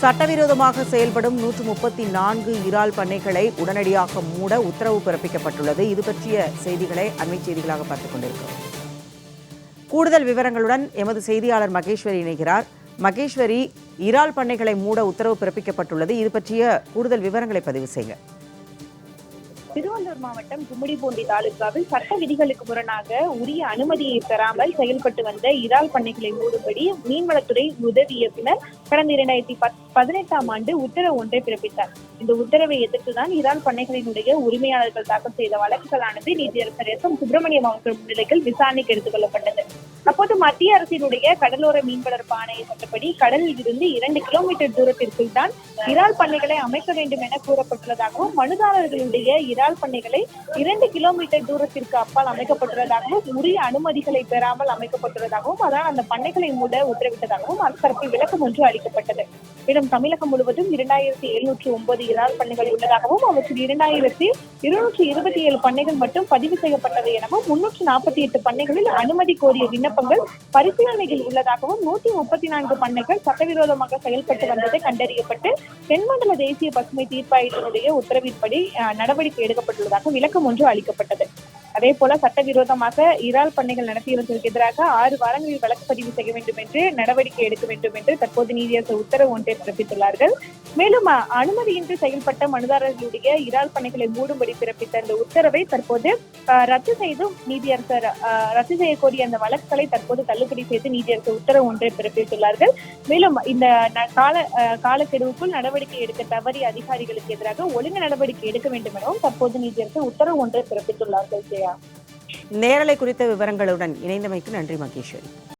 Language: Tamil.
சட்டவிரோதமாக செயல்படும் நூற்று முப்பத்தி நான்கு இறால் பண்ணைகளை உடனடியாக மூட உத்தரவு பிறப்பிக்கப்பட்டுள்ளது. இது பற்றிய செய்திகளை அண்மை செய்திகளாக பார்த்துக் கொண்டிருக்கிறோம். கூடுதல் விவரங்களுடன் எமது செய்தியாளர் மகேஸ்வரி இணைகிறார். மகேஸ்வரி இறால் பண்ணைகளை மூட உத்தரவு பிறப்பிக்கப்பட்டுள்ளது. இது பற்றிய கூடுதல் விவரங்களை பதிவு செய்யுங்கள் திருவள்ளூர் மாவட்டம் கும்மிடிபூண்டி தாலுகாவில் சட்ட விதிகளுக்கு முரணாக உரிய அனுமதியை பெறாமல் செயல்பட்டு வந்த இறால் பண்ணைகளை மூடும்படி மீன்வளத்துறை உதவி இயக்குனர் கடந்த இரண்டாயிரத்தி பத் பதினெட்டாம் ஆண்டு உத்தரவு ஒன்றை பிறப்பித்தார். இந்த உத்தரவை எதிர்த்துதான் இறால் பண்ணைகளினுடைய உரிமையாளர்கள் தாக்கல் செய்த வழக்குகளானது நீதியரசர் எஸ் எம் சுப்பிரமணியம் அவர்கள் முன்னிலையில் விசாரணைக்கு எடுத்துக் கொள்ளப்பட்டது. அப்போது மத்திய அரசினுடைய கடலோர மீன் பானை ஆணைய சட்டப்படி கடலில் இருந்து இரண்டு கிலோமீட்டர் தூரத்திற்குள் தான் இறால் பண்ணைகளை அமைக்க வேண்டும் என கூறப்பட்டுள்ளதாகவும் மனுதாரர்களுடைய இறால் பண்ணைகளை இரண்டு கிலோமீட்டர் தூரத்திற்கு அப்பால் அமைக்கப்பட்டுள்ளதாகவும் உரிய அனுமதிகளை பெறாமல் அமைக்கப்பட்டுள்ளதாகவும் அதனால் அந்த பண்ணைகளை மூட உத்தரவிட்டதாகவும் அரசு தரப்பில் விளக்கம் ஒன்று அளிக்கப்பட்டது. மேலும் தமிழகம் முழுவதும் இரண்டாயிரத்தி எழுநூற்றி ஒன்பது இறால் பண்ணைகள் உள்ளதாகவும் அவற்றில் இரண்டாயிரத்தி இருநூற்றி இருபத்தி ஏழு பண்ணைகள் மட்டும் பதிவு செய்யப்பட்டது எனவும் முன்னூற்றி நாற்பத்தி எட்டு பண்ணைகளில் அனுமதி கோரிய விண்ணப்பங்கள் பரிசீலனையில் உள்ளதாகவும் நூத்தி முப்பத்தி நான்கு பண்ணைகள் சட்டவிரோதமாக செயல்பட்டு வந்தது கண்டறியப்பட்டு தென்மண்டல தேசிய பசுமை தீர்ப்பாயத்தினுடைய உத்தரவின்படி நடவடிக்கை எடுக்கப்பட்டுள்ளதாக விளக்கம் ஒன்று அளிக்கப்பட்டது. அதே போல சட்டவிரோதமாக இறால் பண்ணைகள் நடத்தியவர்களுக்கு எதிராக ஆறு வாரங்களில் வழக்கு பதிவு செய்ய வேண்டும் என்று நடவடிக்கை எடுக்க வேண்டும் என்று தற்போது நீதியரசர் உத்தரவு ஒன்றை பிறப்பித்துள்ளார்கள். மேலும் அனுமதியின்றி செயல்பட்ட மனுதாரர்களுடைய இறால் பண்ணைகளை மூடும்படி பிறப்பித்த இந்த உத்தரவை தற்போது ரத்து செய்தும் நீதியரசர் ரத்து செய்யக்கூடிய அந்த வழக்குகளை தற்போது தள்ளுபடி செய்து நீதியரசர் உத்தரவு ஒன்றை பிறப்பித்துள்ளார்கள். மேலும் இந்த கால காலக்கெடுவுக்குள் நடவடிக்கை எடுக்க தவறிய அதிகாரிகளுக்கு எதிராக ஒழுங்கு நடவடிக்கை எடுக்க வேண்டும் எனவும் தற்போது நீதியரசர் உத்தரவு ஒன்றை பிறப்பித்துள்ளார்கள் ஜெயா. நேரலை குறித்த விவரங்களுடன் இணைந்தமைக்கு நன்றி மகேஸ்வரி.